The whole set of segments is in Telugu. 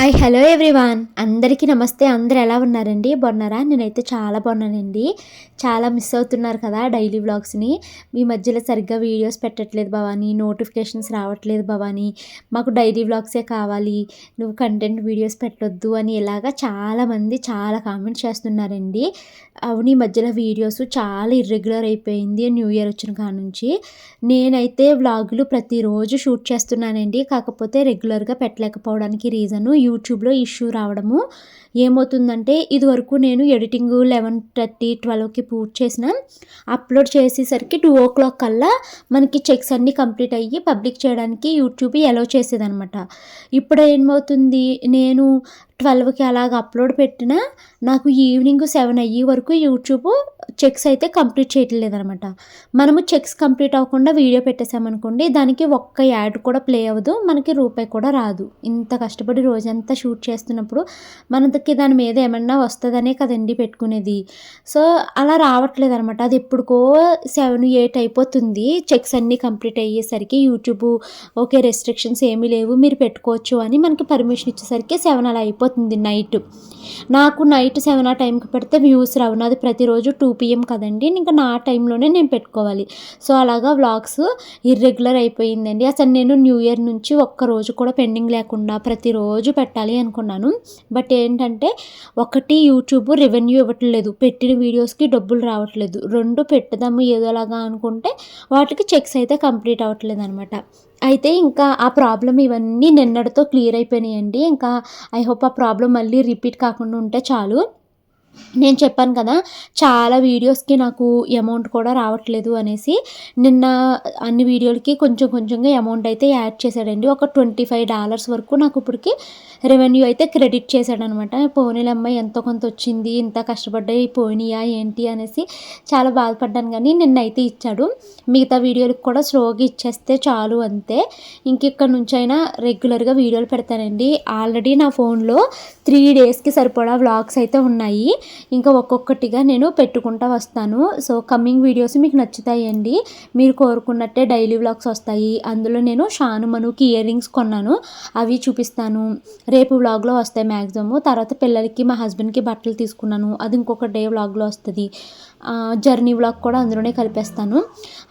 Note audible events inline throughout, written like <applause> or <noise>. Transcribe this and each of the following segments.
Hi hello everyone. అందరికీ నమస్తే. అందరు ఎలా ఉన్నారండి? బాగున్నారా? నేనైతే చాలా బాగున్నానండి. చాలా మిస్ అవుతున్నారు కదా డైలీ వ్లాగ్స్ని. మీ మధ్యలో సరిగ్గా వీడియోస్ పెట్టట్లేదు భవానీ నోటిఫికేషన్స్ రావట్లేదు భవానీ. మాకు డైలీ వ్లాగ్సే కావాలి. నువ్వు కంటెంట్ వీడియోస్ పెట్టొద్దు అని ఇలాగా చాలామంది చాలా కామెంట్స్ చేస్తున్నారండి. అవును ఈ మధ్యలో వీడియోస్ చాలా ఇర్రెగ్యులర్ అయిపోయింది. న్యూ ఇయర్ వచ్చిన కాడ నుంచి. నేనైతే వ్లాగులు ప్రతిరోజు షూట్ చేస్తున్నానండి. కాకపోతే రెగ్యులర్గా పెట్టలేకపోవడానికి రీజను యూట్యూబ్లో ఇష్యూ రావడము ఏమవుతుందంటే ఇదివరకు నేను ఎడిటింగ్ లెవెన్ థర్టీ ట్వెల్వ్కి పూర్తి చేసిన అప్లోడ్ చేసేసరికి టూ ఓ క్లాక్ కల్లా మనకి చెక్స్ అన్నీ కంప్లీట్ అయ్యి పబ్లిక్ చేయడానికి యూట్యూబ్ ఎలో చేసేదనమాట ఇప్పుడు ఏమవుతుంది నేను ట్వెల్వ్కి అలాగ అప్లోడ్ పెట్టినా నాకు ఈవినింగ్ సెవెన్ అయ్యే వరకు యూట్యూబ్ చెక్స్ అయితే కంప్లీట్ చేయట్లేదు అనమాట మనము చెక్స్ కంప్లీట్ అవ్వకుండా వీడియో పెట్టేసామనుకోండి దానికి ఒక్క యాడ్ కూడా ప్లే అవ్వదు మనకి రూపాయి కూడా రాదు. ఇంత కష్టపడి రోజంతా షూట్ చేస్తున్నప్పుడు మనకి దాని మీద ఏమన్నా వస్తుందనే కదండి పెట్టుకునేది. సో అలా రావట్లేదు అనమాట అది ఎప్పుడుకో సెవెన్ ఎయిట్ అయిపోతుంది. చెక్స్ అన్నీ కంప్లీట్ అయ్యేసరికి యూట్యూబ్ ఓకే రెస్ట్రిక్షన్స్ ఏమీ లేవు మీరు పెట్టుకోవచ్చు అని మనకి పర్మిషన్ ఇచ్చేసరికి సెవెన్ అలా అయిపోతుంది. నైట్. నాకు నైట్ సెవెన్ ఆ టైంకి పెడితే వ్యూస్ రావు. నాది ప్రతిరోజు టూ పిఎం కదండి. ఇంకా నా టైంలోనే నేను పెట్టుకోవాలి. సో అలాగా వ్లాగ్స్ ఇర్రెగ్యులర్ అయిపోయిందండి. అసలు నేను న్యూ ఇయర్ నుంచి ఒక్క రోజు కూడా పెండింగ్ లేకుండా ప్రతిరోజు పెట్టాలి అనుకున్నాను. బట్ ఏంటంటే ఒకటి యూట్యూబ్ రెవెన్యూ ఇవ్వట్లేదు. పెట్టిన వీడియోస్కి డబ్బులు రావట్లేదు. రెండు పెట్టదాము ఏదోలాగా అనుకుంటే వాటికి చెక్స్ అయితే కంప్లీట్ అవ్వట్లేదు అనమాట అయితే ఇంకా ఆ ప్రాబ్లం ఇవన్నీ నిన్నటితో క్లియర్ అయిపోయినాయండి. ఇంకా ఐ హోప్ ఆ ప్రాబ్లం మళ్ళీ రిపీట్ కాకుండా ఉంటే చాలు. నేను చెప్పాను కదా చాలా వీడియోస్కి నాకు అమౌంట్ కూడా రావట్లేదు అనేసి నిన్న అన్ని వీడియోలకి కొంచెం కొంచెంగా అమౌంట్ అయితే యాడ్ చేశాడండి. ఒక ట్వంటీ ఫైవ్ డాలర్స్ వరకు నాకు ఇప్పటికి రెవెన్యూ అయితే క్రెడిట్ చేశాడనమాట. పోనీలమ్మాయి ఎంతో కొంత వచ్చింది ఇంత కష్టపడ్డాయి పోయినాయా ఏంటి అనేసి చాలా బాధపడ్డాను కానీ నిన్న అయితే ఇచ్చాడు. మిగతా వీడియోలకు కూడా స్లోగా ఇచ్చేస్తే చాలు అంతే. ఇంక ఇక్కడ నుంచి అయినా రెగ్యులర్గా వీడియోలు పెడతానండి. ఆల్రెడీ నా ఫోన్లో త్రీ డేస్కి సరిపడా వ్లాగ్స్ అయితే ఉన్నాయి. ఇంకా ఒక్కొక్కటిగా నేను పెట్టుకుంటా వస్తాను. సో కమింగ్ వీడియోస్ మీకు నచ్చుతాయండి. మీరు కోరుకున్నట్టే డైలీ వ్లాగ్స్ వస్తాయి. అందులో నేను షాను మనుకి ఇయర్ రింగ్స్ కొన్నాను. అవి చూపిస్తాను. రేపు వ్లాగ్లో వస్తాయి మ్యాక్సిమము తర్వాత పిల్లలకి మా హస్బెండ్కి బట్టలు తీసుకున్నాను. అది ఇంకొక డే వ్లాగ్లో వస్తుంది. జర్నీ వ్లాగ్ కూడా అందులోనే కలిపేస్తాను.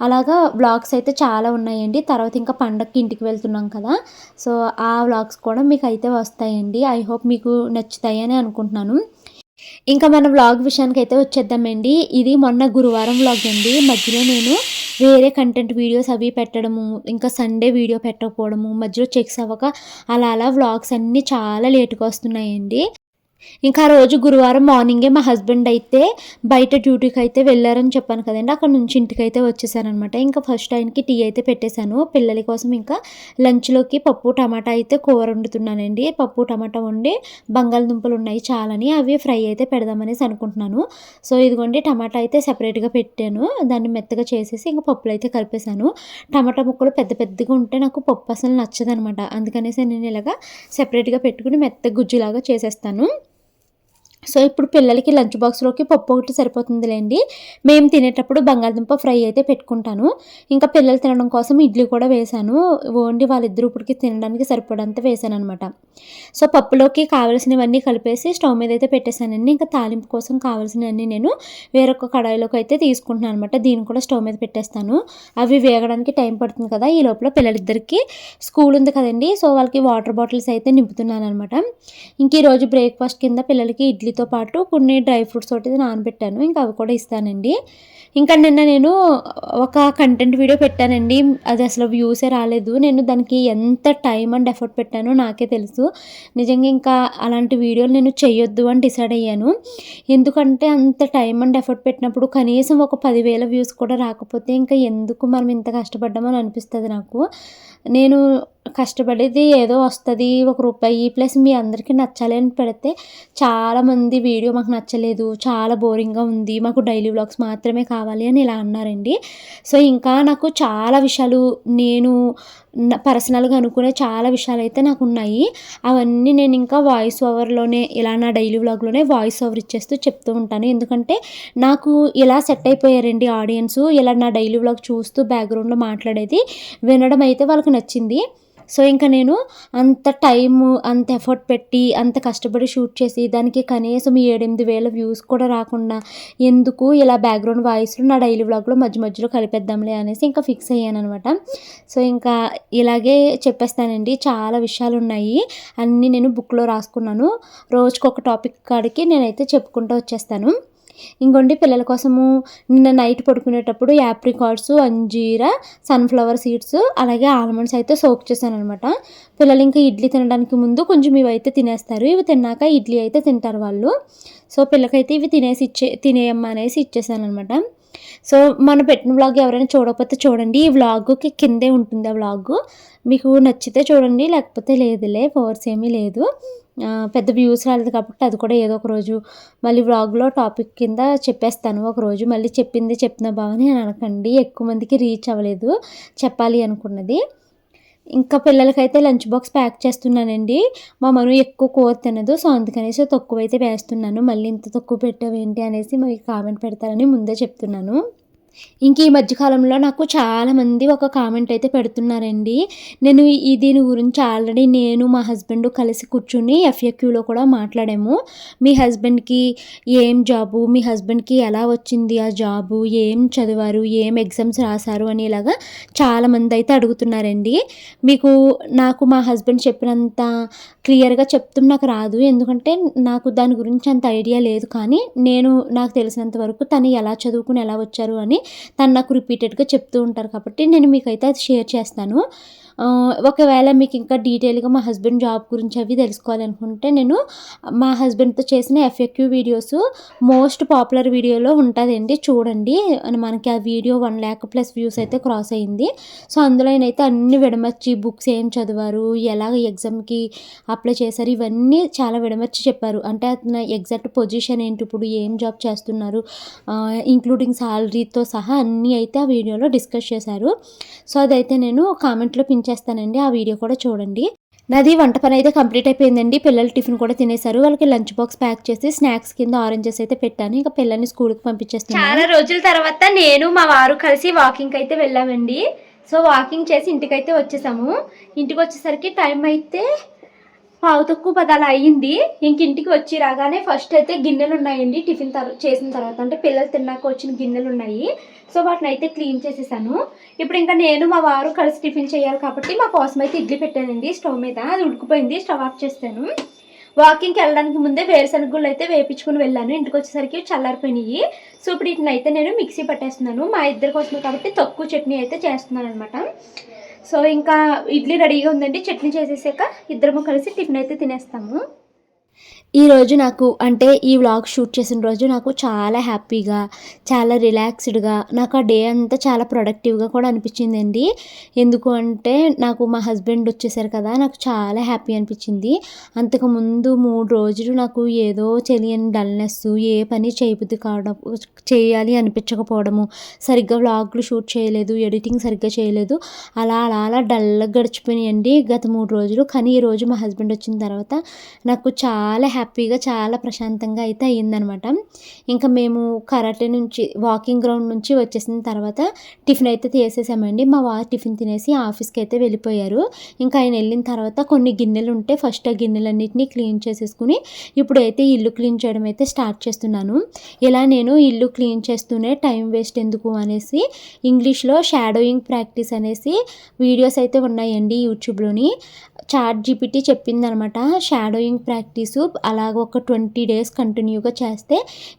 అలాగా వ్లాగ్స్ అయితే చాలా ఉన్నాయండి. తర్వాత ఇంకా పండగకి ఇంటికి వెళ్తున్నాం కదా. సో ఆ వ్లాగ్స్ కూడా మీకు అయితే వస్తాయండి. ఐ హోప్ మీకు నచ్చుతాయి అని అనుకుంటున్నాను. ఇంకా మన వ్లాగ్ విషయానికి అయితే వచ్చేద్దామండి. ఇది మొన్న గురువారం వ్లాగ్ అండి. మధ్యలో నేను వేరే కంటెంట్ వీడియోస్ అవి పెట్టడము ఇంకా సండే వీడియో పెట్టకపోవడము మధ్యలో చెక్స్ అవ్వక అలా అలా వ్లాగ్స్ అన్నీ చాలా లేట్గా వస్తున్నాయండి. ఇంకా ఆ రోజు గురువారం మార్నింగే మా హస్బెండ్ అయితే బయట డ్యూటీకి అయితే వెళ్ళారని చెప్పాను కదండి. అక్కడ నుంచి ఇంటికి అయితే వచ్చేసానమాట ఇంకా ఫస్ట్ టైంకి టీ అయితే పెట్టేశాను. పిల్లల కోసం ఇంకా లంచ్లోకి పప్పు టమాటా అయితే కూర వండుతున్నానండి. పప్పు టమాటా వండి బంగాళదుంపలు ఉన్నాయి చాలని అవి ఫ్రై అయితే పెడదామనేసి అనుకుంటున్నాను. సో ఇదిగోండి టమాటా అయితే సెపరేట్గా పెట్టాను. దాన్ని మెత్తగా చేసేసి ఇంకా పప్పులు అయితే కలిపేశాను. టమాటా ముక్కలు పెద్ద పెద్దగా ఉంటే నాకు పప్పు అసలు నచ్చదనమాట. అందుకనేసి నేను ఇలాగా సెపరేట్గా పెట్టుకుని మెత్త గుజ్జులాగా చేసేస్తాను. సో ఇప్పుడు పిల్లలకి లంచ్ బాక్స్లోకి పప్పు ఒకటి సరిపోతుందిలేండి. మేము తినేటప్పుడు బంగాళదుంప ఫ్రై అయితే పెట్టుకుంటాను. ఇంకా పిల్లలు తినడం కోసం ఇడ్లీ కూడా వేశాను. ఓన్లీ వాళ్ళిద్దరు ఇప్పటికి తినడానికి సరిపడంత వేశాను అనమాట సో పప్పులోకి కావలసినవన్నీ కలిపేసి స్టవ్ మీద అయితే పెట్టేశానండి. ఇంకా తాలింపు కోసం కావాల్సినవన్నీ నేను వేరొక కడాయిలోకి అయితే తీసుకుంటున్నాను అనమాట దీన్ని కూడా స్టవ్ మీద పెట్టేస్తాను. అవి వేగడానికి టైం పడుతుంది కదా ఈ లోపల పిల్లలిద్దరికి స్కూల్ ఉంది కదండి. సో వాళ్ళకి వాటర్ బాటిల్స్ అయితే నింపుతున్నాను అనమాట ఇంక ఈరోజు బ్రేక్ఫాస్ట్ కింద పిల్లలకి ఇడ్లీ ఇడ్లీతో పాటు కొన్ని డ్రై ఫ్రూట్స్ ఒకటి నానబెట్టాను. ఇంకా అవి కూడా ఇస్తానండి. ఇంకా నిన్న నేను ఒక కంటెంట్ వీడియో పెట్టానండి. అది అసలు వ్యూసే రాలేదు. నేను దానికి ఎంత టైం అండ్ ఎఫర్ట్ పెట్టానో నాకే తెలుసు. నిజంగా ఇంకా అలాంటి వీడియోలు నేను చేయొద్దు అని డిసైడ్ అయ్యాను. ఎందుకంటే అంత టైం అండ్ ఎఫర్ట్ పెట్టినప్పుడు కనీసం ఒక పదివేల వ్యూస్ కూడా రాకపోతే ఇంకా ఎందుకు మనం ఇంత కష్టపడ్డామని అనిపిస్తుంది నాకు. నేను కష్టపడేది ఏదో వస్తుంది ఒక రూపాయి. ప్లస్ మీ అందరికీ నచ్చాలి అని పెడితే చాలామంది వీడియో మాకు నచ్చలేదు చాలా బోరింగ్గా ఉంది మాకు డైలీ వ్లాగ్స్ మాత్రమే కావాలి అని ఇలా అన్నారండి. సో ఇంకా నాకు చాలా విషయాలు నేను పర్సనల్గా అనుకునే చాలా విషయాలు అయితే నాకు ఉన్నాయి. అవన్నీ నేను ఇంకా వాయిస్ ఓవర్లోనే ఇలా నా డైలీ వ్లాగ్లోనే వాయిస్ ఓవర్ ఇచ్చేస్తూ చెప్తూ ఉంటాను. ఎందుకంటే నాకు ఇలా సెట్ అయిపోయారండి ఆడియన్స్ ఇలా నా డైలీ వ్లాగ్ చూస్తూ బ్యాక్గ్రౌండ్లో మాట్లాడేది వినడం అయితే వాళ్ళకి నచ్చింది. సో ఇంకా నేను అంత టైము అంత ఎఫర్ట్ పెట్టి అంత కష్టపడి షూట్ చేసి దానికి కనీసం ఏడెనిమిది వేల వ్యూస్ కూడా రాకుండా ఎందుకు ఇలా బ్యాక్గ్రౌండ్ వాయిస్లు నా డైలీ వ్లాగ్లో మధ్య మధ్యలో కలిపేద్దాంలే అనేసి ఇంకా ఫిక్స్ అయ్యాను అనమాట సో ఇంకా ఇలాగే చెప్పేస్తానండి. చాలా విషయాలు ఉన్నాయి అన్నీ నేను బుక్లో రాసుకున్నాను. రోజుకొక టాపిక్ కాడికి నేనైతే చెప్పుకుంటూ వచ్చేస్తాను. ఇంకోండి పిల్లల కోసము నిన్న నైట్ పడుకునేటప్పుడు యాప్రికాట్స్ అంజీరా సన్ఫ్లవర్ సీడ్స్ అలాగే ఆల్మండ్స్ అయితే సోక్ చేశాను అనమాట పిల్లలు ఇంకా ఇడ్లీ తినడానికి ముందు కొంచెం ఇవి అయితే తినేస్తారు. ఇవి తిన్నాక ఇడ్లీ అయితే తింటారు వాళ్ళు. సో పిల్లకైతే ఇవి తినేసి ఇచ్చే తినేయమ్మా అనేసి ఇచ్చేసాను అనమాట సో మన పెట్టిన వ్లాగ్ ఎవరైనా చూడకపోతే చూడండి. ఈ వ్లాగ్కి కిందే ఉంటుంది ఆ వ్లాగ్ మీకు నచ్చితే చూడండి లేకపోతే లేదులే ఫోర్స్ ఏమీ లేదు. పెద్ద వ్యూస్ రాలేదు కాబట్టి అది కూడా ఏదో ఒక రోజు మళ్ళీ వ్లాగ్లో టాపిక్ కింద చెప్పేస్తాను. ఒక రోజు మళ్ళీ చెప్పింది చెప్పిన బావని అని అనకండి. ఎక్కువ మందికి రీచ్ అవ్వలేదు చెప్పాలి అనుకున్నది. ఇంకా పిల్లలకైతే లంచ్ బాక్స్ ప్యాక్ చేస్తున్నానండి. మా మను ఎక్కువ కూర తినదు. సో అందుకనేసి తక్కువ అయితే వేస్తున్నాను. మళ్ళీ ఇంత తక్కువ పెట్టావేంటి అనేసి మీకు కామెంట్ పెడతారని ముందే చెప్తున్నాను. ఇంక ఈ మధ్యకాలంలో నాకు చాలామంది ఒక కామెంట్ అయితే పెడుతున్నారండి. నేను ఈ దీని గురించి ఆల్రెడీ నేను మా హస్బెండ్ కలిసి కూర్చుని ఎఫ్ఏక్యూలో కూడా మాట్లాడాము. మీ హస్బెండ్కి ఏం జాబు మీ హస్బెండ్కి ఎలా వచ్చింది ఆ జాబు ఏం చదివారు ఏం ఎగ్జామ్స్ రాశారు అని ఇలాగా చాలామంది అయితే అడుగుతున్నారండి. మీకు నాకు మా హస్బెండ్ చెప్పినంత క్లియర్గా చెప్తాం నాకు రాదు. ఎందుకంటే నాకు దాని గురించి అంత ఐడియా లేదు. కానీ నేను నాకు తెలిసినంత వరకు తను ఎలా చదువుకుని ఎలా వచ్చారు అని తను నాకు రిపీటెడ్గా చెప్తూ ఉంటారు కాబట్టి నేను మీకైతే అది షేర్ చేస్తాను. ఒకవేళ మీకు ఇంకా డీటెయిల్గా మా హస్బెండ్ జాబ్ గురించి అవి తెలుసుకోవాలనుకుంటే నేను మా హస్బెండ్తో చేసిన ఎఫ్ఎక్యూ వీడియోస్ మోస్ట్ పాపులర్ వీడియోలో ఉంటుందండి. చూడండి. మనకి ఆ video one lakh plus views అయితే క్రాస్ అయింది. సో అందులో అయితే అన్ని విడమర్చి బుక్స్ ఏం చదివారు ఎలా ఎగ్జామ్కి అప్లై చేశారు ఇవన్నీ చాలా విడమర్చి చెప్పారు. అంటే అతను ఎగ్జాక్ట్ పొజిషన్ ఏంటి ఇప్పుడు ఏం జాబ్ చేస్తున్నారు ఇంక్లూడింగ్ శాలరీతో సహా అన్నీ అయితే ఆ వీడియోలో డిస్కస్ చేశారు. సో అదైతే నేను కామెంట్లో పిన్ చేస్తానండి. ఆ వీడియో కూడా చూడండి. నాది వంట పని అయితే కంప్లీట్ అయిపోయిందండి. పిల్లలు టిఫిన్ కూడా తినేశారు. వాళ్ళకి లంచ్ బాక్స్ ప్యాక్ చేసి స్నాక్స్ కింద ఆరెంజెస్ అయితే పెట్టాను. ఇంకా పిల్లల్ని స్కూల్కి పంపించేస్తాను చాలా రోజుల తర్వాత నేను మా వారు కలిసి వాకింగ్ అయితే వెళ్ళామండి. సో వాకింగ్ చేసి ఇంటికైతే వచ్చేసాము. ఇంటికి వచ్చేసరికి టైం అయితే పావు తక్కువ పదాలు అయ్యింది. ఇంక ఇంటికి వచ్చి రాగానే ఫస్ట్ అయితే గిన్నెలు ఉన్నాయండి టిఫిన్ తర్ చేసిన తర్వాత అంటే పిల్లలు తిన్నాక వచ్చిన గిన్నెలు ఉన్నాయి సో వాటిని అయితే క్లీన్ చేసేసాను. ఇప్పుడు ఇంకా నేను మా వారు కలిసి టిఫిన్ చేయాలి కాబట్టి మా కోసం అయితే ఇడ్లీ పెట్టానండి స్టవ్ మీద. అది ఉడికిపోయింది స్టవ్ ఆఫ్ చేస్తాను. వాకింగ్కి వెళ్ళడానికి ముందే వేరుశనగుళ్ళు అయితే వేపించుకుని వెళ్ళాను. ఇంటికి వచ్చేసరికి చల్లారిపోయినాయి. సో ఇప్పుడు వీటిని అయితే నేను మిక్సీ పట్టేస్తున్నాను. మా ఇద్దరి కోసమే కాబట్టి తక్కువ చట్నీ అయితే చేస్తున్నాను అనమాట సో ఇంకా ఇడ్లీ రెడీగా ఉందండి. చట్నీ చేసేసాక ఇద్దరము కలిసి టిఫిన్ అయితే తినేస్తాము. ఈ రోజు నాకు అంటే ఈ వ్లాగ్ షూట్ చేసిన రోజు నాకు చాలా హ్యాపీగా చాలా రిలాక్స్డ్గా నాకు ఆ డే అంతా చాలా ప్రొడక్టివ్గా కూడా అనిపించిందండి. ఎందుకు అంటే నాకు మా హస్బెండ్ వచ్చేసారు కదా నాకు చాలా హ్యాపీ అనిపించింది. అంతకుముందు మూడు రోజులు నాకు ఏదో తెలియని డల్నెస్ ఏ పని చేయబుద్ధి కావడం చేయాలి అనిపించకపోవడము సరిగ్గా వ్లాగ్లు షూట్ చేయలేదు ఎడిటింగ్ సరిగ్గా చేయలేదు అలా అలా అలా డల్గా గడిచిపోయినాయండి గత మూడు రోజులు. కానీ ఈ రోజు మా హస్బెండ్ వచ్చిన తర్వాత నాకు చాలా హ్యాపీగా చాలా ప్రశాంతంగా అయితే అయ్యిందనమాట. ఇంకా మేము కరాటే నుంచి వాకింగ్ గ్రౌండ్ నుంచి వచ్చేసిన తర్వాత టిఫిన్ అయితే తీసేసామండి. మా వారు టిఫిన్ తినేసి ఆఫీస్కి అయితే వెళ్ళిపోయారు. ఇంకా ఆయన వెళ్ళిన తర్వాత కొన్ని గిన్నెలు ఉంటే ఫస్ట్ ఆ గిన్నెలన్నింటినీ క్లీన్ చేసేసుకుని ఇప్పుడైతే ఇల్లు క్లీన్ చేయడం అయితే స్టార్ట్ చేస్తున్నాను. ఇలా నేను ఇల్లు క్లీన్ చేస్తూనే టైం వేస్ట్ ఎందుకు అనేసి ఇంగ్లీష్లో షాడోయింగ్ ప్రాక్టీస్ అనేసి వీడియోస్ అయితే ఉన్నాయండి యూట్యూబ్లోని. చాట్ జీపీటీ చెప్పిందనమాట. షాడోయింగ్ ప్రాక్టీసు అలాగ ఒక ట్వంటీ డేస్ కంటిన్యూగా చేస్తే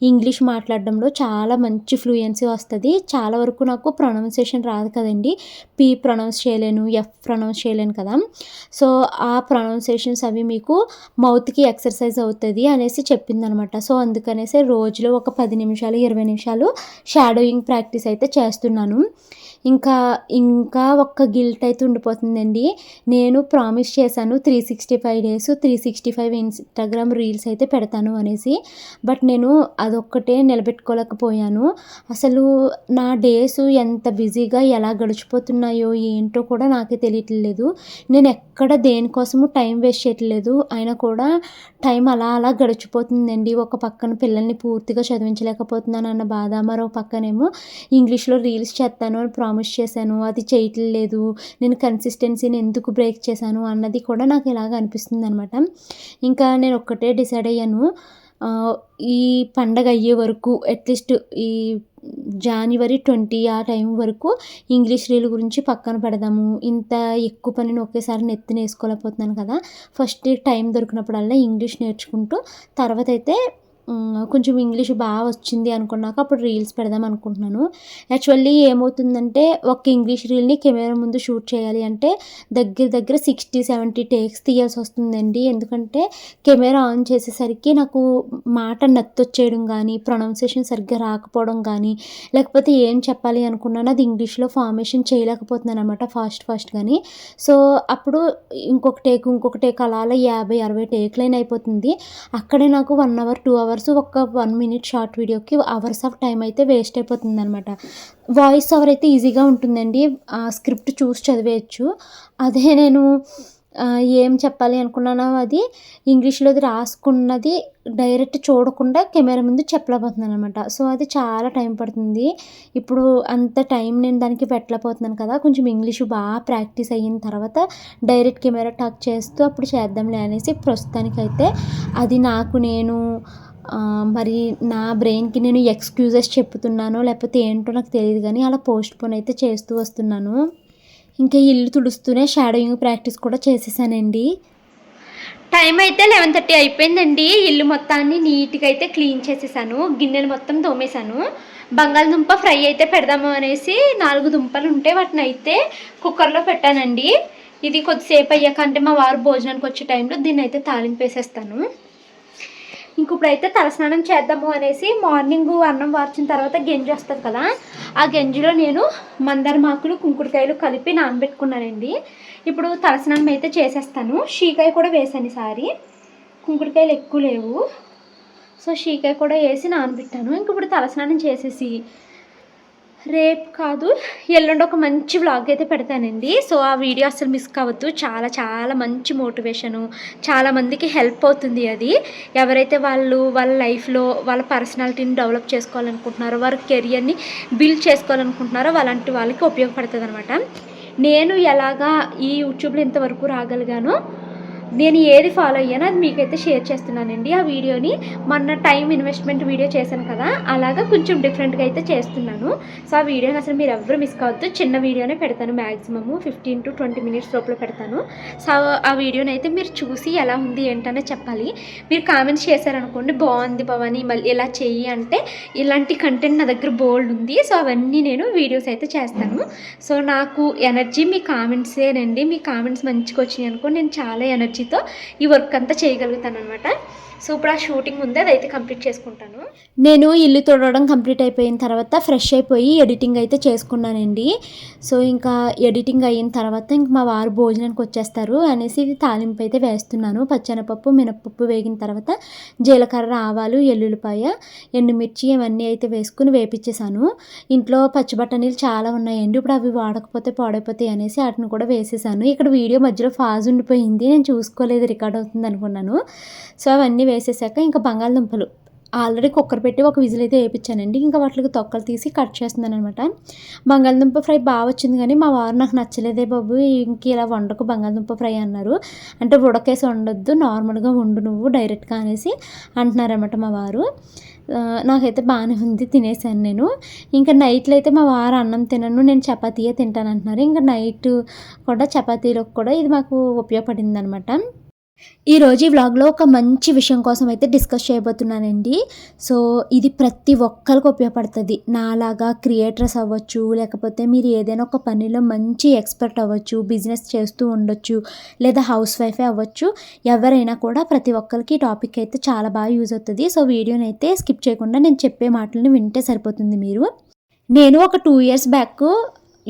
ఇంగ్లీష్ మాట్లాడడంలో చాలా మంచి ఫ్లూయెన్సీ వస్తుంది. చాలా వరకు నాకు ప్రొనౌన్సియేషన్ రాదు కదండి. పి ప్రొనౌన్స్ చేయలేను ఎఫ్ ప్రొనౌన్స్ చేయలేను కదా. సో ఆ ప్రొనౌన్సియేషన్స్ అవి మీకు మౌత్కి ఎక్సర్సైజ్ అవుతుంది అనేసి చెప్పిందనమాట. సో అందుకనేసి రోజులో ఒక పది నిమిషాలు ఇరవై నిమిషాలు షాడోయింగ్ ప్రాక్టీస్ అయితే చేస్తున్నాను. ఇంకా ఇంకా ఒక్క గిల్ట్ అయితే ఉండిపోతుందండి. నేను ప్రామిస్ చేశాను three sixty five days three sixty five Instagram reels అయితే పెడతాను అనేసి. బట్ నేను అదొక్కటే నిలబెట్టుకోలేకపోయాను. అసలు నా డేస్ ఎంత బిజీగా ఎలా గడిచిపోతున్నాయో ఏంటో కూడా నాకే తెలియట్లేదు. నేను ఎక్కడ దేనికోసము టైం వేస్ట్ చేయట్లేదు. అయినా కూడా టైం అలా అలా గడిచిపోతుందండి. ఒక పక్కన పిల్లల్ని పూర్తిగా చదివించలేకపోతున్నాను అన్న బాధ మరో పక్కనేమో ఇంగ్లీష్లో రీల్స్ చేస్తాను అని ప్రామిస్ చేశాను అది చేయట్లేదు నేను కన్సిస్టెన్సీని ఎందుకు బ్రేక్ చేశాను అన్నది కూడా నాకు ఇలాగ అనిపిస్తుంది అనమాట ఇంకా నేను ఒక్కటే డిసైడ్ అయ్యాను ఈ పండగ అయ్యే వరకు అట్లీస్ట్ ఈ జనవరి ట్వంటీ ఆ టైం వరకు ఇంగ్లీష్ రీల్ గురించి పక్కన పెడదాము. ఇంత ఎక్కువ పనిని ఒకేసారి నెత్తిన వేసుకోలేకపోతున్నాను కదా. ఫస్ట్ టైం దొరికినప్పుడల్లా ఇంగ్లీష్ నేర్చుకుంటూ తర్వాత అయితే కొంచెం ఇంగ్లీష్ బాగా వచ్చింది అనుకున్నాక అప్పుడు రీల్స్ పెడదాం అనుకుంటున్నాను. యాక్చువల్లీ ఏమవుతుందంటే ఒక ఇంగ్లీష్ రీల్ని కెమెరా ముందు షూట్ చేయాలి అంటే దగ్గర దగ్గర సిక్స్టీ సెవెంటీ టేక్స్ తీయాల్సి వస్తుందండి. ఎందుకంటే కెమెరా ఆన్ చేసేసరికి నాకు మాట నత్తొచ్చేయడం కానీ ప్రొనౌన్సియేషన్ సరిగ్గా రాకపోవడం కానీ లేకపోతే ఏం చెప్పాలి అనుకున్నాను అది ఇంగ్లీష్లో ఫార్మేషన్ చేయలేకపోతున్నాను అనమాట ఫాస్ట్ ఫాస్ట్ కానీ సో అప్పుడు ఇంకొక టేక్ ఇంకొక టేక్ అలా అలా యాభై అరవై టేక్లైన్ అయిపోతుంది. అక్కడే నాకు వన్ అవర్ టూ అవర్స్ ఒక వన్ మినిట్ షార్ట్ వీడియోకి అవర్స్ ఆఫ్ టైం అయితే వేస్ట్ అయిపోతుంది అనమాట వాయిస్ ఓవర్ అయితే ఈజీగా ఉంటుందండి. స్క్రిప్ట్ చూసి చదివేయచ్చు. అదే నేను ఏం చెప్పాలి అనుకున్నానో అది ఇంగ్లీష్లోది రాసుకున్నది డైరెక్ట్ చూడకుండా కెమెరా ముందు చెప్పలేకపోతున్నాను అనమాట సో అది చాలా టైం పడుతుంది. ఇప్పుడు అంత టైం నేను దానికి పెట్టలేకపోతున్నాను కదా. కొంచెం ఇంగ్లీష్ బాగా ప్రాక్టీస్ అయిన తర్వాత డైరెక్ట్ కెమెరా టాక్ చేస్తూ అప్పుడు చేద్దాంలే అనేసి ప్రస్తుతానికైతే అది నాకు నేను మరి నా బ్రెయిన్కి నేను ఎక్స్క్యూజెస్ చెప్తున్నానో లేకపోతే ఏంటో నాకు తెలియదు కానీ అలా పోస్ట్ పోన్ అయితే చేస్తూ వస్తున్నాను. ఇంకా ఇల్లు తుడుస్తూనే షాడోయింగ్ ప్రాక్టీస్ కూడా చేసేసానండి. టైం అయితే లెవెన్ థర్టీ అయిపోయిందండి. ఇల్లు మొత్తాన్ని నీట్గా అయితే క్లీన్ చేసేసాను. గిన్నెలు మొత్తం తోమేశాను. బంగాళదుంప ఫ్రై అయితే పెడదాము అనేసి నాలుగు దుంపలు ఉంటే వాటిని అయితే కుక్కర్లో పెట్టానండి. ఇది కొద్దిసేపు అయ్యాక అంటే మా వారు భోజనానికి వచ్చే టైంలో దీన్ని అయితే తాలింపు వేసేస్తాను. ఇంక ఇప్పుడైతే తలస్నానం చేద్దాము అనేసి మార్నింగ్ అన్నం వార్చిన తర్వాత గంజి వస్తుంది కదా ఆ గంజిలో నేను మందరమాకులు కుంకుడుకాయలు కలిపి నానబెట్టుకున్నానండి. ఇప్పుడు తలస్నానం అయితే చేసేస్తాను. షీకాయ కూడా వేసాను ఈసారి కుంకుడుకాయలు ఎక్కువ లేవు. సో షీకాయ కూడా వేసి నానబెట్టాను. ఇంక ఇప్పుడు తలస్నానం చేసేసి రేపు కాదు ఎల్లుండి ఒక మంచి వ్లాగ్ అయితే పెడతానండి. సో ఆ వీడియో అసలు మిస్ కావద్దు. చాలా చాలా మంచి మోటివేషను చాలామందికి హెల్ప్ అవుతుంది అది. ఎవరైతే వాళ్ళు వాళ్ళ లైఫ్లో వాళ్ళ పర్సనాలిటీని డెవలప్ చేసుకోవాలనుకుంటున్నారో వారి కెరియర్ని బిల్డ్ చేసుకోవాలనుకుంటున్నారో అలాంటి వాళ్ళకి ఉపయోగపడుతుంది అనమాట నేను ఎలాగా ఈ యూట్యూబ్లో ఇంతవరకు రాగలిగానో నేను ఏది ఫాలో అయ్యానో అది మీకైతే షేర్ చేస్తున్నానండి. ఆ వీడియోని మొన్న టైం ఇన్వెస్ట్మెంట్ వీడియో చేశాను కదా అలాగా కొంచెం డిఫరెంట్గా అయితే చేస్తున్నాను. సో ఆ వీడియోని అసలు మీరు ఎవరు మిస్ కావద్దు. చిన్న వీడియోనే పెడతాను maximum fifteen to twenty minutes లోపల పెడతాను. సో ఆ వీడియోని అయితే మీరు చూసి ఎలా ఉంది ఏంటనే చెప్పాలి. మీరు కామెంట్స్ చేశారనుకోండి బాగుంది భవాని మళ్ళీ ఇలా చెయ్యి అంటే ఇలాంటి కంటెంట్ నా దగ్గర బోల్డ్ ఉంది. సో అవన్నీ నేను వీడియోస్ అయితే చేస్తాను. సో నాకు ఎనర్జీ మీ కామెంట్సేనండి మీ కామెంట్స్ మంచిగా వచ్చినాయి అనుకో నేను చాలా ఎనర్జీ ఎనర్జీతో ఈ వర్క్ అంతా చేయగలుగుతాను అనమాట సో ఇప్పుడు ఆ షూటింగ్ ఉంది అదైతే కంప్లీట్ చేసుకుంటాను. నేను ఇల్లు తొడవడం కంప్లీట్ అయిపోయిన తర్వాత ఫ్రెష్ అయిపోయి ఎడిటింగ్ అయితే చేసుకున్నానండి. సో ఇంకా ఎడిటింగ్ అయిన తర్వాత ఇంక మా వారు భోజనానికి వచ్చేస్తారు అనేసి ఇది తాలింపు అయితే వేస్తున్నాను. పచ్చెనపప్పు మినపప్పు వేగిన తర్వాత జీలకర్ర ఆవాలు ఎల్లుల్లిపాయ ఎండుమిర్చి ఇవన్నీ అయితే వేసుకుని వేపించేసాను ఇంట్లో పచ్చి బఠానీలు చాలా ఉన్నాయండి. ఇప్పుడు అవి వాడకపోతే పాడైపోతాయి అనేసి వాటిని కూడా వేసేసాను. ఇక్కడ వీడియో మధ్యలో ఫాజ్ ఉండిపోయింది. నేను చూసుకోలేదు రికార్డ్ అవుతుంది అనుకున్నాను. సో అవన్నీ వేసేసాక ఇంకా బంగాళదుంపలు. ఆల్రెడీ కుక్కర్ పెట్టి ఒక విజిల్ అయితే వేయించానండి ఇంకా వాటికి తొక్కలు తీసి కట్ చేస్తున్నాను అనమాట బంగాళదుంప ఫ్రై బాగా వచ్చింది కానీ మా వారు నాకు నచ్చలేదే బాబు. ఇంక ఇలా వండకు బంగాళదుంప ఫ్రై అన్నారు. అంటే ఉడకేసి వండొద్దు నార్మల్గా వండు నువ్వు డైరెక్ట్గా అనేసి అంటున్నారన్నమాట మా వారు. నాకైతే బాగానే ఉంది తినేసాను నేను. ఇంకా నైట్లో అయితే మా వారు అన్నం తినను నేను చపాతీయే తింటాను అంటున్నారు. ఇంకా నైట్ కూడా చపాతీలకు కూడా ఇది మాకు ఉపయోగపడింది అనమాట ఈరోజు ఈ వ్లాగ్లో ఒక మంచి విషయం కోసం అయితే డిస్కస్ చేయబోతున్నానండి. సో ఇది ప్రతి ఒక్కరికి ఉపయోగపడుతుంది. నాలాగా క్రియేటర్స్ అవ్వచ్చు లేకపోతే మీరు ఏదైనా ఒక పనిలో మంచి ఎక్స్పర్ట్ అవ్వచ్చు బిజినెస్ చేస్తూ ఉండొచ్చు లేదా హౌస్ వైఫే అవ్వచ్చు ఎవరైనా కూడా ప్రతి ఒక్కరికి ఈ టాపిక్ అయితే చాలా బాగా యూజ్ అవుతుంది. సో వీడియోని అయితే స్కిప్ చేయకుండా నేను చెప్పే మాటలను వింటే సరిపోతుంది మీరు. నేను ఒక టూ ఇయర్స్ బ్యాక్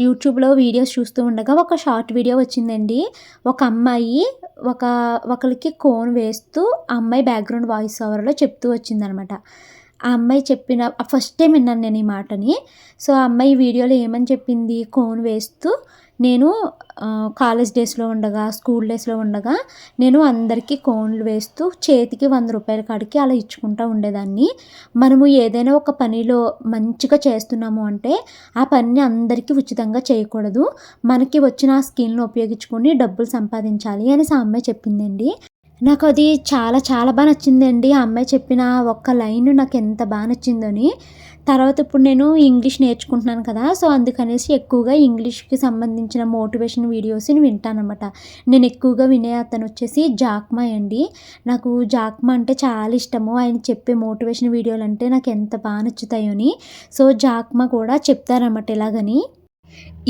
యూట్యూబ్లో వీడియోస్ చూస్తూ ఉండగా ఒక షార్ట్ వీడియో వచ్చిందండి. ఒక అమ్మాయి ఒక ఒకరికి కోన్ వేస్తూ ఆ అమ్మాయి బ్యాక్గ్రౌండ్ వాయిస్ ఓవర్లో చెప్తూ వచ్చిందనమాట. ఆ అమ్మాయి చెప్పిన ఫస్ట్ టైం విన్నాను నేను ఈ మాటని. సో ఆ అమ్మాయి వీడియోలో ఏమని చెప్పింది? కోన్ వేస్తూ నేను కాలేజ్ డేస్లో ఉండగా స్కూల్ డేస్లో ఉండగా నేను అందరికీ కోన్లు వేస్తూ చేతికి వంద రూపాయల కాడికి అలా ఇచ్చుకుంటూ ఉండేదాన్ని. మనము ఏదైనా ఒక పనిలో మంచిగా చేస్తున్నాము అంటే ఆ పనిని అందరికీ ఉచితంగా చేయకూడదు. మనకి వచ్చిన ఆ స్కిల్ని ఉపయోగించుకొని డబ్బులు సంపాదించాలి అని ఆ అమ్మాయి చెప్పిందండి. నాకు అది చాలా చాలా బాగా నచ్చిందండి. ఆ అమ్మాయి చెప్పిన ఒక్క లైన్ నాకు ఎంత బాగా నచ్చిందని. తర్వాత ఇప్పుడు నేను ఇంగ్లీష్ నేర్చుకుంటున్నాను కదా సో అందుకనేసి ఎక్కువగా ఇంగ్లీష్కి సంబంధించిన మోటివేషన్ వీడియోస్ని వింటానమాట నేను ఎక్కువగా వినే అతను వచ్చేసి జాక్మా అండి. నాకు జాక్మా అంటే చాలా ఇష్టము. ఆయన చెప్పే మోటివేషన్ వీడియోలు అంటే నాకు ఎంత బాగా నచ్చుతాయని సో జాక్మా కూడా చెప్తారన్నమాట ఇలాగని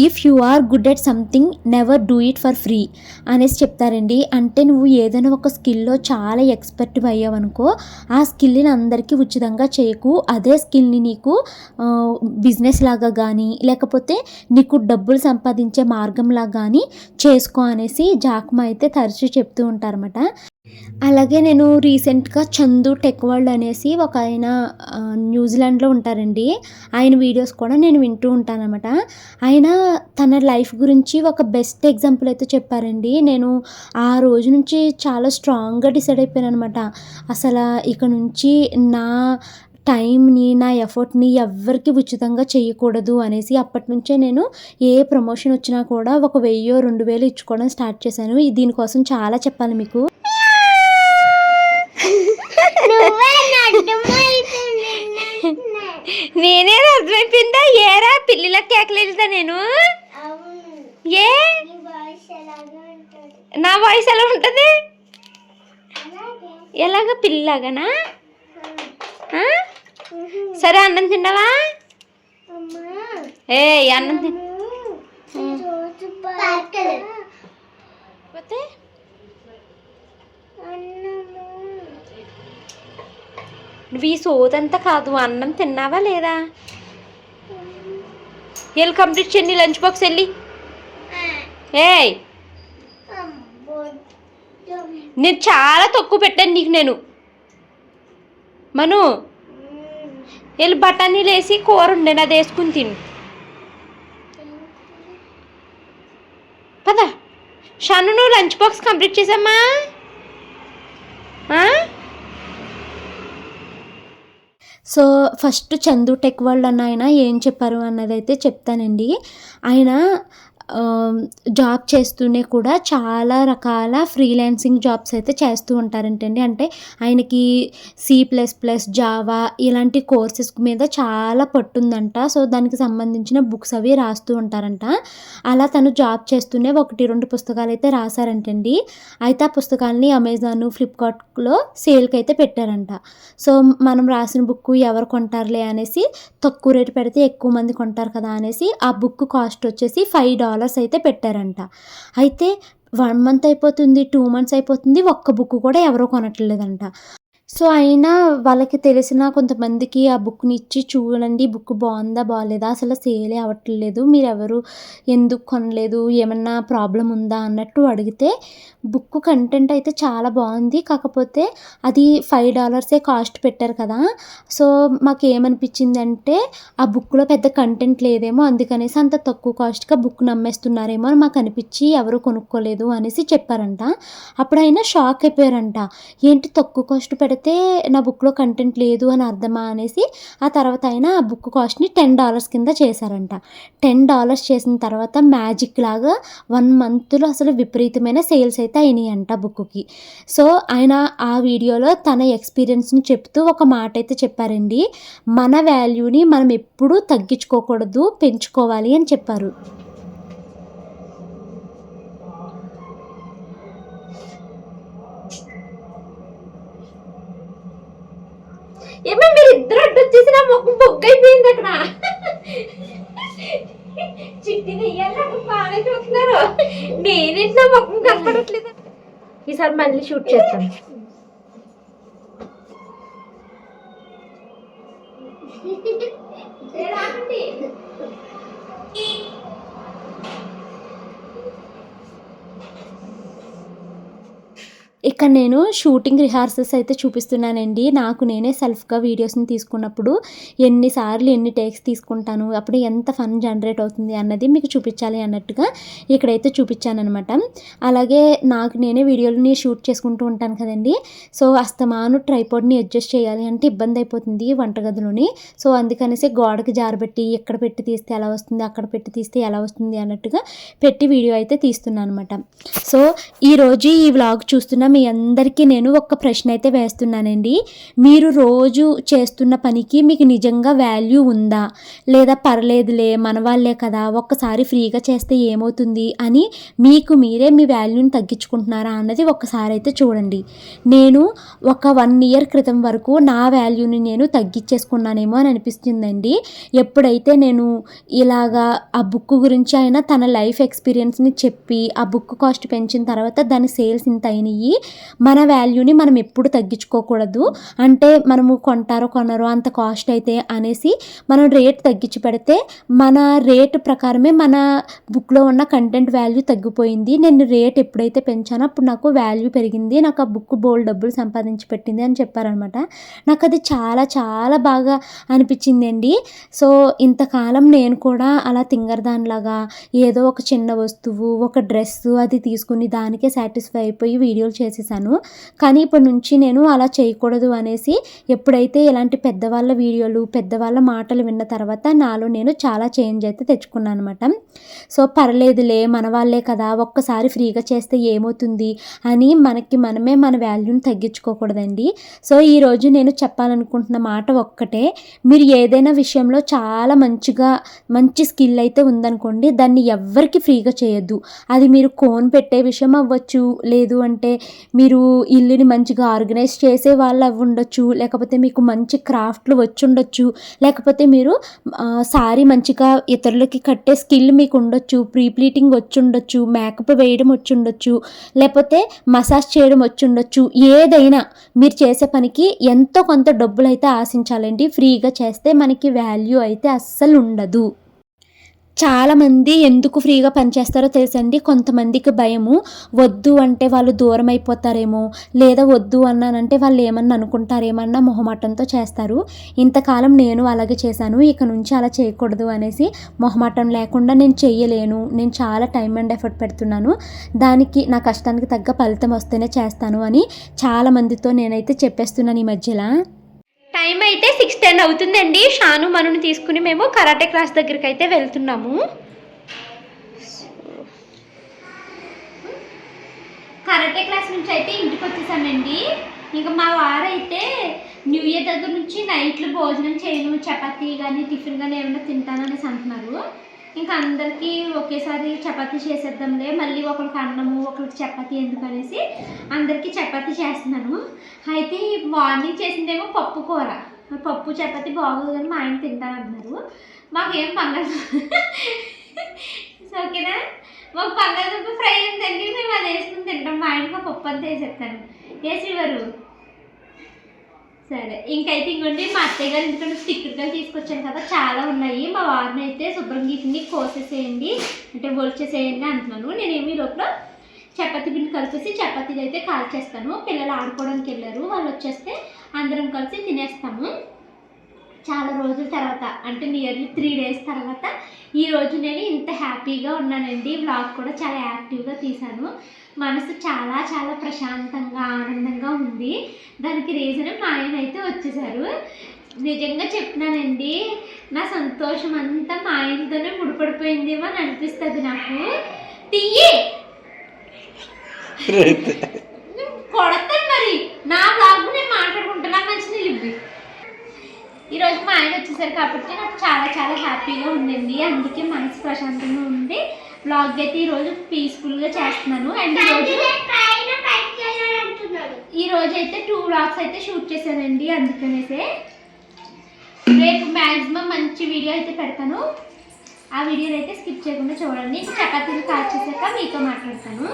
if you are good at something never do it for free అనేసి చెప్తారండి. అంటే నువ్వు ఏదైనా ఒక స్కిల్లో చాలా ఎక్స్పర్ట్ అయ్యావనుకో ఆ స్కిల్ని అందరికీ ఉచితంగా చేయకు. అదే స్కిల్ని నీకు బిజినెస్ లాగా కానీ లేకపోతే నీకు డబ్బులు సంపాదించే మార్గంలాగా కానీ చేసుకో అనేసి జాక్మా అయితే తరచూ చెప్తూ ఉంటారన్నమాట. అలాగే నేను రీసెంట్గా చందు టెక్ వరల్డ్ అనేసి ఒక ఆయన న్యూజిలాండ్లో ఉంటారండి. ఆయన వీడియోస్ కూడా నేను వింటూ ఉంటానన్నమాట. ఆయన తన లైఫ్ గురించి ఒక బెస్ట్ ఎగ్జాంపుల్ అయితే చెప్పారండి. నేను ఆ రోజు నుంచి చాలా స్ట్రాంగ్గా డిసైడ్ అయిపోయాను అనమాట అసలు ఇక నుంచి నా టైంని నా ఎఫర్ట్ని ఎవ్వరికి ఉచితంగా చేయకూడదు అనేసి అప్పటి నుంచే నేను ఏ ప్రమోషన్ వచ్చినా కూడా ఒక వెయ్యో రెండు వేలు ఇచ్చుకోవడం స్టార్ట్ చేశాను. దీనికోసం చాలా చెప్పాలి మీకు. నేనే అర్థమైపోయిందా? ఏరా పిల్లల కేకలు వెళ్తా నేను? ఏ? నా వాయిస్ ఎలా ఉంటుంది? ఎలాగ పిల్లలాగానా? సరే అన్నం తిన్నావా? ఏ అన్నం తిన్ పోతే? నువ్వు ఈ సోదంతా కాదు అన్నం తిన్నావా లేదా? వెళ్ళి కంప్లీట్ చేయండి లంచ్ బాక్స్ వెళ్ళి. ఏయ్! నేను చాలా తక్కువ పెట్టాను నీకు నేను. మను వెళ్ళి బఠానీలు వేసి కూర ఉండే అది వేసుకుని తిను. పద. షాను నువ్వు లంచ్ బాక్స్ కంప్లీట్ చేసామా so first Chandu tech world అన్న ఆయన ఏం చెప్పారు అన్నది అయితే చెప్తానండి. ఆయన జాబ్ చేస్తూనే కూడా చాలా రకాల ఫ్రీలాన్సింగ్ జాబ్స్ అయితే చేస్తూ ఉంటారంటండి. అంటే ఆయనకి సి ప్లస్ ప్లస్ జావా ఇలాంటి కోర్సెస్ మీద చాలా పట్టుందంట. సో దానికి సంబంధించిన బుక్స్ అవి రాస్తూ ఉంటారంట. అలా తను జాబ్ చేస్తూనే ఒకటి రెండు పుస్తకాలు అయితే రాశారంటండి. అయితే ఆ పుస్తకాలని అమెజాన్ ఫ్లిప్కార్ట్లో సేల్కి అయితే పెట్టారంట. సో మనం రాసిన బుక్ ఎవరు కొంటారులే అనేసి తక్కువ రేటు పెడితే ఎక్కువ మంది కొంటారు కదా అనేసి ఆ బుక్ కాస్ట్ వచ్చేసి ఫైవ్ డాలర్స్ అయితే పెట్టారంట. అయితే వన్ మంత్ అయిపోతుంది టూ మంత్స్ అయిపోతుంది ఒక్క బుక్ కూడా ఎవరో కొనట్లేదంట. సో అయినా వాళ్ళకి తెలిసిన కొంతమందికి ఆ బుక్ని ఇచ్చి చూడండి బుక్ బాగుందా బాగాలేదా అసలు సేలే అవ్వట్లేదు. మీరు ఎవరు ఎందుకు కొనలేదు? ఏమన్నా ప్రాబ్లం ఉందా? అన్నట్టు అడిగితే బుక్ కంటెంట్ అయితే చాలా బాగుంది. కాకపోతే అది ఫైవ్ డాలర్సే కాస్ట్ పెట్టారు కదా. సో మాకు ఏమనిపించిందంటే ఆ బుక్లో పెద్ద కంటెంట్ లేదేమో. అందుకనేసి అంత తక్కువ కాస్ట్గా బుక్ నమ్మేస్తున్నారేమో అని మాకు అనిపించి ఎవరు కొనుక్కోలేదు అనేసి చెప్పారంట. అప్పుడు అయినా షాక్ అయిపోయారంట. ఏంటి తక్కువ కాస్ట్ పెడితే నా బుక్లో కంటెంట్ లేదు అని అర్థమా అనేసి ఆ తర్వాత అయినా ఆ బుక్ కాస్ట్ని టెన్ డాలర్స్ కింద చేశారంట. టెన్ డాలర్స్ చేసిన తర్వాత మ్యాజిక్ లాగా వన్ మంత్లో అసలు విపరీతమైన సేల్స్ అయితే అయినాయంట అంట బుక్కి సో ఆయన ఆ వీడియోలో తన ఎక్స్పీరియన్స్ని చెప్తూ ఒక మాట అయితే చెప్పారండి. మన వాల్యూని మనం ఎప్పుడూ తగ్గించుకోకూడదు పెంచుకోవాలి అని చెప్పారు. ఏమో మీరు ఇద్దరు అడ్డు వచ్చేసి నా ముఖం బొగ్గ అయిపోయింది అక్కడ చిట్టి నెయ్యాలి? బాగానే చూస్తున్నారు. నేనేంటి నా ముఖం కనపడట్లేదు? ఈసారి మళ్ళీ షూట్ చేస్తాను <laughs> రాకండి. ఇక్కడ నేను షూటింగ్ రిహార్సల్స్ అయితే చూపిస్తున్నానండి. నాకు నేనే సెల్ఫ్గా వీడియోస్ని తీసుకున్నప్పుడు ఎన్నిసార్లు ఎన్ని టేక్స్ తీసుకుంటాను అప్పుడు ఎంత ఫన్ జనరేట్ అవుతుంది అన్నది మీకు చూపించాలి అన్నట్టుగా ఇక్కడైతే చూపించాను అనమాట అలాగే నాకు నేనే వీడియోలని షూట్ చేసుకుంటూ ఉంటాను కదండి. సో అస్తమాను ట్రైపోడ్ని అడ్జస్ట్ చేయాలి అంటే ఇబ్బంది అయిపోతుంది వంటగదిలోని. సో అందుకనేసి గోడకి జారబెట్టి ఎక్కడ పెట్టి తీస్తే ఎలా వస్తుంది అక్కడ పెట్టి తీస్తే ఎలా వస్తుంది అన్నట్టుగా పెట్టి వీడియో అయితే తీస్తున్నాను అనమాట సో ఈరోజు ఈ వ్లాగ్ చూస్తున్న మీ అందరికీ నేను ఒక ప్రశ్న అయితే వేస్తున్నానండి. మీరు రోజు చేస్తున్న పనికి మీకు నిజంగా వాల్యూ ఉందా? లేదా పర్లేదులే మన వాళ్ళే కదా ఒక్కసారి ఫ్రీగా చేస్తే ఏమవుతుంది అని మీకు మీరే మీ వాల్యూని తగ్గించుకుంటున్నారా అన్నది ఒక్కసారి అయితే చూడండి. నేను ఒక వన్ ఇయర్ క్రితం వరకు నా వాల్యూని నేను తగ్గించేసుకున్నానేమో అని అనిపిస్తుందండి. ఎప్పుడైతే నేను ఇలాగా ఆ బుక్ గురించి అయినా తన లైఫ్ ఎక్స్పీరియన్స్ని చెప్పి ఆ బుక్ కాస్ట్ పెంచిన తర్వాత దాని సేల్స్ ఇంత అయినాయి మన వాల్యూని మనం ఎప్పుడు తగ్గించుకోకూడదు. అంటే మనము కొంటారో కొనరో అంత కాస్ట్ అయితే అనేసి మనం రేట్ తగ్గించి పెడితే మన రేట్ ప్రకారమే మన బుక్లో ఉన్న కంటెంట్ వాల్యూ తగ్గిపోయింది. నేను రేట్ ఎప్పుడైతే పెంచానో అప్పుడు నాకు వాల్యూ పెరిగింది. నాకు ఆ బుక్ బోల్డ్ డబ్బులు సంపాదించి పెట్టింది అని చెప్పారనమాట నాకు అది చాలా చాలా బాగా అనిపించిందండి. సో ఇంతకాలం నేను కూడా అలా తింగరదానిలాగా ఏదో ఒక చిన్న వస్తువు ఒక డ్రెస్ అది తీసుకుని దానికే సాటిస్ఫై అయిపోయి వీడియోలు చేసేసాను. కానీ ఇప్పటి నుంచి నేను అలా చేయకూడదు అనేసి ఎప్పుడైతే ఇలాంటి పెద్దవాళ్ళ వీడియోలు పెద్దవాళ్ళ మాటలు విన్న తర్వాత నాలో నేను చాలా చేంజ్ అయితే తెచ్చుకున్నాను అనమాట సో పర్లేదులే మన వాళ్ళే కదా ఒక్కసారి ఫ్రీగా చేస్తే ఏమవుతుంది అని మనకి మనమే మన వాల్యూని తగ్గించుకోకూడదండి. సో ఈరోజు నేను చెప్పాలనుకుంటున్న మాట ఒక్కటే మీరు ఏదైనా విషయంలో చాలా మంచిగా మంచి స్కిల్ అయితే ఉందనుకోండి దాన్ని ఎవ్వరికి ఫ్రీగా చేయొద్దు. అది మీరు కోన్ పెట్టే విషయం అవ్వచ్చు లేదు అంటే మీరు ఇల్లుని మంచిగా ఆర్గనైజ్ చేసే వాళ్ళు అవి ఉండొచ్చు లేకపోతే మీకు మంచి క్రాఫ్ట్లు వచ్చి ఉండొచ్చు లేకపోతే మీరు సారీ మంచిగా ఇతరులకి కట్టే స్కిల్ మీకు ఉండొచ్చు ప్రీ ప్లీటింగ్ వచ్చి ఉండొచ్చు మేకప్ వేయడం వచ్చి ఉండొచ్చు లేకపోతే మసాజ్ చేయడం వచ్చి ఉండొచ్చు ఏదైనా మీరు చేసే పనికి ఎంతో కొంత డబ్బులు అయితే ఆశించాలండి. ఫ్రీగా చేస్తే మనకి వాల్యూ అయితే అస్సలు ఉండదు. చాలామంది ఎందుకు ఫ్రీగా పనిచేస్తారో తెలుసండి. కొంతమందికి భయము. వద్దు అంటే వాళ్ళు దూరం అయిపోతారేమో లేదా వద్దు అన్నానంటే వాళ్ళు ఏమన్నా అనుకుంటారేమన్నా మొహమాటంతో చేస్తారు. ఇంతకాలం నేను అలాగే చేశాను ఇక నుంచి అలా చేయకూడదు అనేసి మొహమాటం లేకుండా నేను చెయ్యలేను. నేను చాలా టైం అండ్ ఎఫర్ట్ పెడుతున్నాను. దానికి నా కష్టానికి తగ్గ ఫలితం వస్తేనే చేస్తాను అని చాలా మందితో నేనైతే చెప్పేస్తున్నాను ఈ మధ్యలో. టైం అయితే సిక్స్ టెన్ అవుతుందండి. షాను మనుని తీసుకుని మేము కరాటే క్లాస్ దగ్గరికి అయితే వెళ్తున్నాము. కరాటే క్లాస్ నుంచి అయితే ఇంటికి వచ్చేసానండి ఇంకా మా వారైతే న్యూ ఇయర్ దగ్గర నుంచి నైట్లు భోజనం చేయను చపాతీ కానీ టిఫిన్ కానీ ఏమైనా తింటాననేసి అంటున్నారు. ఇంకా అందరికీ ఒకేసారి చపాతి చేసేద్దాంలే. మళ్ళీ ఒకరికి అన్నము ఒకరికి చపాతీ ఎందుకు అనేసి అందరికీ చపాతి చేస్తున్నాను. అయితే మార్నింగ్ చేసిందేమో పప్పు కూర. పప్పు చపాతీ బాగోదు కానీ మా ఆయన తింటానన్నారు మాకేం పంగదు <laughs> ఓకేనా? మాకు బంగాళదుంప ఫ్రై ఉందండి మేము అది వేసుకుని తింటాం. మా ఆయనకు పప్పు అంతా వేసేస్తాను. వేసి ఇవ్వరు సరే. ఇంకైతే ఇంకోండి మా అత్తయ్య గారు ఎందుకంటే స్టిక్కర్లు తీసుకొచ్చాను కదా చాలా ఉన్నాయి. మా వారిని అయితే శుభ్రం గీసింది కోసేసేయండి. అంటే ఒలిచేసేయండి అంటున్నాను. నేనేమి లోపల చపాతీ పిండి కలిపేసి చపాతీలు అయితే కాల్చేస్తాను. పిల్లలు ఆడుకోవడానికి వెళ్ళారు. వాళ్ళు వచ్చేస్తే అందరం కలిసి తినేస్తాము. చాలా రోజుల తర్వాత అంటే నియర్లీ త్రీ డేస్ తర్వాత ఈ రోజు నేను ఇంత హ్యాపీగా ఉన్నానండి. బ్లాగ్ కూడా చాలా యాక్టివ్గా తీశాను. మనసు చాలా చాలా ప్రశాంతంగా ఆనందంగా ఉంది. దానికి రీజన్ మా ఆయన అయితే వచ్చేసారు. నిజంగా చెప్తున్నానండి నా సంతోషం అంతా మా ఆయనతోనే ముడిపడిపోయిందేమో అని అనిపిస్తుంది నాకు. తీయి కొడతాను మరి నా బ్లాగ్ నేను మాట్లాడుకుంటున్నా మంచి నిలిపి ఈరోజు మా ఆయన వచ్చేసారు కాబట్టి నాకు చాలా చాలా హ్యాపీగా ఉందండి. అందుకే మనసు ప్రశాంతంగా ఉంది. బ్లాగ్ అయితే ఈరోజు పీస్ఫుల్గా చేస్తున్నాను. అండ్ ఈరోజు ఈ రోజు అయితే టూ బ్లాగ్స్ అయితే షూట్ చేశానండి అందుకనేసే. రేపు మ్యాక్సిమం మంచి వీడియో అయితే పెడతాను. ఆ వీడియోని అయితే స్కిప్ చేయకుండా చూడండి. చపాతీలు కాల్చేసాక మీతో మాట్లాడతాను.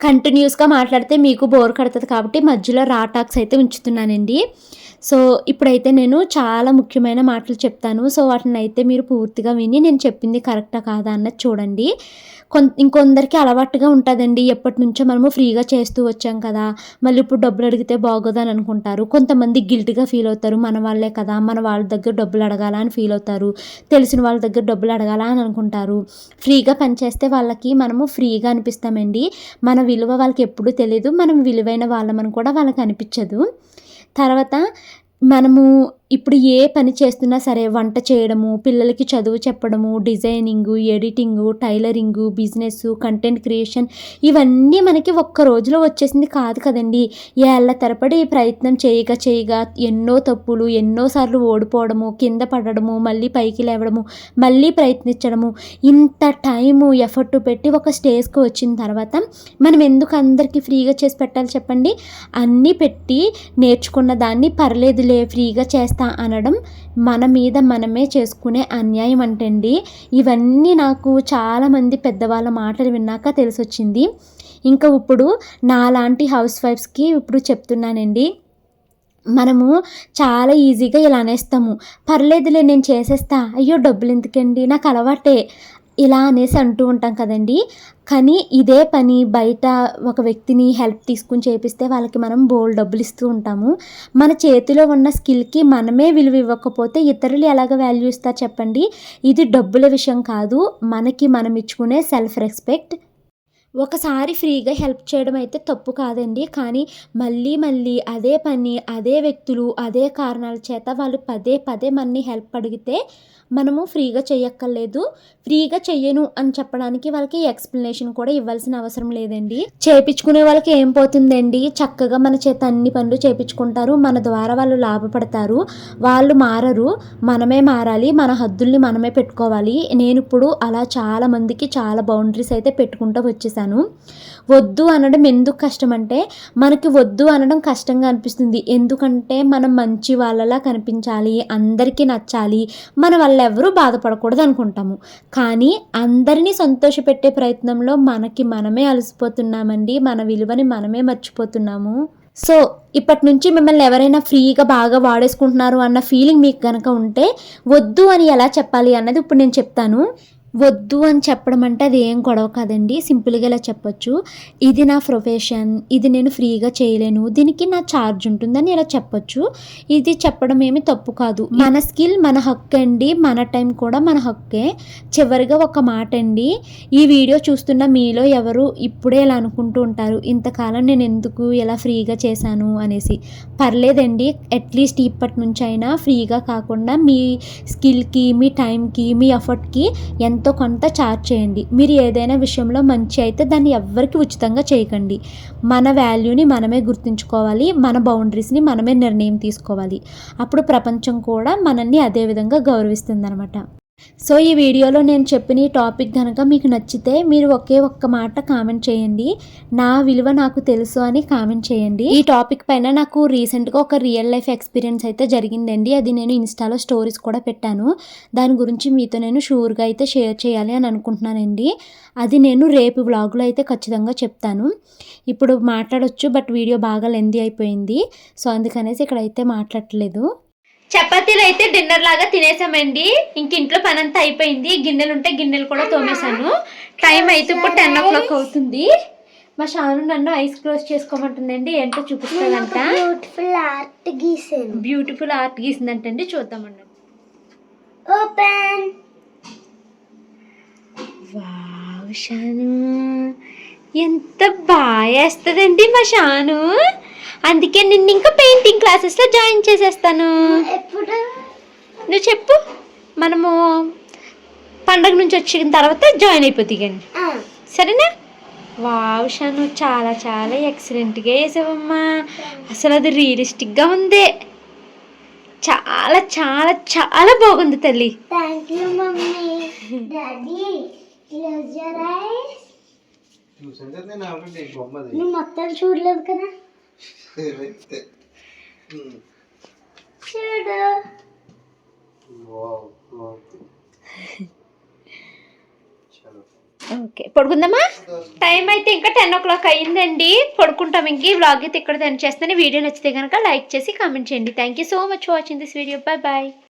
కంటిన్యూస్గా మాట్లాడితే మీకు బోర్ కడుతుంది కాబట్టి మధ్యలో రా టాక్స్ అయితే ఉంచుతున్నానండి. సో ఇప్పుడైతే నేను చాలా ముఖ్యమైన మాటలు చెప్తాను. సో వాటిని అయితే మీరు పూర్తిగా విని నేను చెప్పింది కరెక్టా కాదా అన్నది చూడండి. ఇంకొందరికి అలవాటుగా ఉంటుందండి. ఎప్పటి నుంచో మనము ఫ్రీగా చేస్తూ వచ్చాం కదా. మళ్ళీ ఇప్పుడు డబ్బులు అడిగితే బాగోదు అని అనుకుంటారు. కొంతమంది గిల్ట్గా ఫీల్ అవుతారు. మన వాళ్ళే కదా. మన వాళ్ళ దగ్గర డబ్బులు అడగాల అని ఫీల్ అవుతారు. తెలిసిన వాళ్ళ దగ్గర డబ్బులు అడగాల అని అనుకుంటారు. ఫ్రీగా పనిచేస్తే వాళ్ళకి మనము ఫ్రీగా అనిపిస్తామండి. మన విలువ వాళ్ళకి ఎప్పుడూ తెలియదు మనం విలువైన వాళ్ళమని కూడా వాళ్ళకి అనిపించదు. తర్వాత మనము ఇప్పుడు ఏ పని చేస్తున్నా సరే వంట చేయడము పిల్లలకి చదువు చెప్పడము designing editing tailoring business content creation ఇవన్నీ మనకి ఒక్క రోజులో వచ్చేసింది కాదు కదండి. ఏళ్ళ తరబడి ప్రయత్నం చేయగా చేయగా ఎన్నో తప్పులు ఎన్నోసార్లు ఓడిపోవడము కింద పడడము మళ్ళీ పైకి లేవడము మళ్ళీ ప్రయత్నించడము ఇంత టైము ఎఫర్ట్ పెట్టి ఒక స్టేజ్కి వచ్చిన తర్వాత మనం ఎందుకు అందరికీ ఫ్రీగా చేసి పెట్టాలి చెప్పండి? అన్నీ పెట్టి నేర్చుకున్న దాన్ని పర్లేదులే ఫ్రీగా చేస్తా అనడం మన మీద మనమే చేసుకునే అన్యాయం అంటండి. ఇవన్నీ నాకు చాలామంది పెద్దవాళ్ళ మాటలు విన్నాక తెలిసొచ్చింది. ఇంకా ఇప్పుడు నాలాంటి హౌస్ వైఫ్స్కి ఇప్పుడు చెప్తున్నానండి. మనము చాలా ఈజీగా ఇలా అనేస్తాము. పర్లేదులే నేను చేసేస్తా. అయ్యో డబ్బులు ఎందుకండి నాకు అలవాటే. ఇలా అనేసి అంటూ ఉంటాం కదండి. కానీ ఇదే పని బయట ఒక వ్యక్తిని హెల్ప్ తీసుకుని చేపిస్తే వాళ్ళకి మనం బోల్ డబ్బులు ఇస్తూ ఉంటాము. మన చేతిలో ఉన్న స్కిల్కి మనమే విలువ ఇవ్వకపోతే ఇతరులు ఎలాగ వాల్యూ ఇస్తారు చెప్పండి? ఇది డబ్బుల విషయం కాదు. మనకి మనం ఇచ్చుకునే సెల్ఫ్ రెస్పెక్ట్. ఒకసారి ఫ్రీగా హెల్ప్ చేయడం అయితే తప్పు కాదండి. కానీ మళ్ళీ మళ్ళీ అదే పని అదే వ్యక్తులు అదే కారణాల చేత వాళ్ళు పదే పదే మనని హెల్ప్ అడిగితే మనము ఫ్రీగా చేయక్కర్లేదు ఫ్రీగా చెయ్యను అని చెప్పడానికి వాళ్ళకి ఎక్స్ప్లెనేషన్ కూడా ఇవ్వాల్సిన అవసరం లేదండి. చేపించుకునే వాళ్ళకి ఏం పోతుందండి? చక్కగా మన చేత అన్ని పనులు చేపించుకుంటారు మన ద్వారా వాళ్ళు లాభపడతారు. వాళ్ళు మారరు. మనమే మారాలి. మన హద్దుల్ని మనమే పెట్టుకోవాలి. నేను ఇప్పుడు అలా చాలా మందికి చాలా బౌండరీస్ అయితే పెట్టుకుంటూ వచ్చేసాను. వద్దు అనడం ఎందుకు కష్టం అంటే మనకి వద్దు అనడం కష్టంగా అనిపిస్తుంది. ఎందుకంటే మనం మంచి వాళ్ళలా కనిపించాలి. అందరికీ నచ్చాలి. మన వల్ల ఎవరూ బాధపడకూడదు అనుకుంటాము కానీ అందరినీ సంతోషపెట్టే ప్రయత్నంలో మనకి మనమే అలసిపోతున్నామండి. మన విలువని మనమే మర్చిపోతున్నాము. సో ఇప్పటి నుంచి మిమ్మల్ని ఎవరైనా ఫ్రీగా బాగా వాడేసుకుంటున్నారు అన్న ఫీలింగ్ మీకు కనుక ఉంటే వద్దు అని ఎలా చెప్పాలి అన్నది ఇప్పుడు నేను చెప్తాను. వద్దు అని చెప్పడం అంటే అది ఏం గొడవ కాదండి. సింపుల్గా ఇలా చెప్పొచ్చు. ఇది నా ప్రొఫెషన్ ఇది నేను ఫ్రీగా చేయలేను దీనికి నా ఛార్జ్ ఉంటుందని ఇలా చెప్పొచ్చు. ఇది చెప్పడం ఏమి తప్పు కాదు. మన స్కిల్ మన హక్కు అండి. మన టైం కూడా మన హక్కే. చివరిగా ఒక మాట అండి. ఈ వీడియో చూస్తున్న మీలో ఎవరు ఇప్పుడే ఇలా అనుకుంటూ ఉంటారు ఇంతకాలం నేను ఎందుకు ఇలా ఫ్రీగా చేశాను అనేసి. పర్లేదండి. అట్లీస్ట్ ఇప్పటి నుంచి అయినా ఫ్రీగా కాకుండా మీ స్కిల్కి మీ టైంకి మీ ఎఫర్ట్కి ఎంతో కొంత చార్జ్ చేయండి. మీరు ఏదైనా విషయంలో మంచి అయితే దాన్ని ఎవ్వరికి ఉచితంగా చేయకండి. మన వాల్యూని మనమే గుర్తుంచుకోవాలి. మన బౌండరీస్ని మనమే నిర్ణయం తీసుకోవాలి. అప్పుడు ప్రపంచం కూడా మనల్ని అదే విధంగా గౌరవిస్తుంది అనమాట సో ఈ వీడియోలో నేను చెప్పిన ఈ టాపిక్ కనుక మీకు నచ్చితే మీరు ఒకే ఒక్క మాట కామెంట్ చేయండి. నా విలువ నాకు తెలుసు అని కామెంట్ చేయండి. ఈ టాపిక్ పైన నాకు రీసెంట్గా ఒక రియల్ లైఫ్ ఎక్స్పీరియన్స్ అయితే జరిగిందండి. అది నేను ఇన్స్టాలో స్టోరీస్ కూడా పెట్టాను. దాని గురించి మీతో నేను షూర్గా అయితే షేర్ చేయాలి అని అనుకుంటున్నానండి. అది నేను రేపు వ్లాగ్లో అయితే ఖచ్చితంగా చెప్తాను. ఇప్పుడు మాట్లాడొచ్చు బట్ వీడియో బాగా లెంది అయిపోయింది. సో అందుకనేసి ఇక్కడైతే మాట్లాడట్లేదు. చపాతీలు అయితే డిన్నర్ లాగా తినేసామండి. ఇంక ఇంట్లో పని అంతా అయిపోయింది. గిన్నెలు ఉంటే గిన్నెలు కూడా తోమేశాను. టైం అయితే ఇప్పుడు టెన్ ఓ క్లాక్ అవుతుంది. మా షాను నన్ను ఐస్ క్లోజ్ చేసుకోమంటుందండి. ఏంటో చూపిస్తానంట బ్యూటిఫుల్ ఆర్ట్ గీసాను. బ్యూటిఫుల్ ఆర్ట్ గీసిందంటండి. చూద్దామండి ఓపెన్ వావ్ షాను. ఎంత బాగా వేస్తుందండి మా షాను. అందుకే నిన్ను ఇంకా పెయింటింగ్ క్లాసెస్లో జాయిన్ చేసేస్తాను. ఎప్పుడు? నువ్వు చెప్పు. మనము పండగ నుంచి వచ్చిన తర్వాత జాయిన్ అయిపోతుంది కానీ సరేనా? వావ్ షాను చాలా చాలా ఎక్సలెంట్గా వేసావమ్మా. అసలు అది రియలిస్టిక్గా ఉంది. చాలా చాలా చాలా బాగుంది తల్లి. Thank you mummy. Daddy close your eyes. చూసాను కదా నేను ఆల్రెడీ బొమ్మది. నువ్వు మొత్తం చూడలేదు కదా? చూడు ఓకే. పడుకుందామా? టైం అయితే ఇంకా టెన్ ఓ క్లాక్ అయిందండి పడుకుంటాం ఇంక. ఈ వ్లాగ్ అయితే ఇక్కడ చేస్తాను. వీడియో నచ్చితే కనుక లైక్ చేసి కామెంట్ చేయండి. Thank you so much watching this video bye bye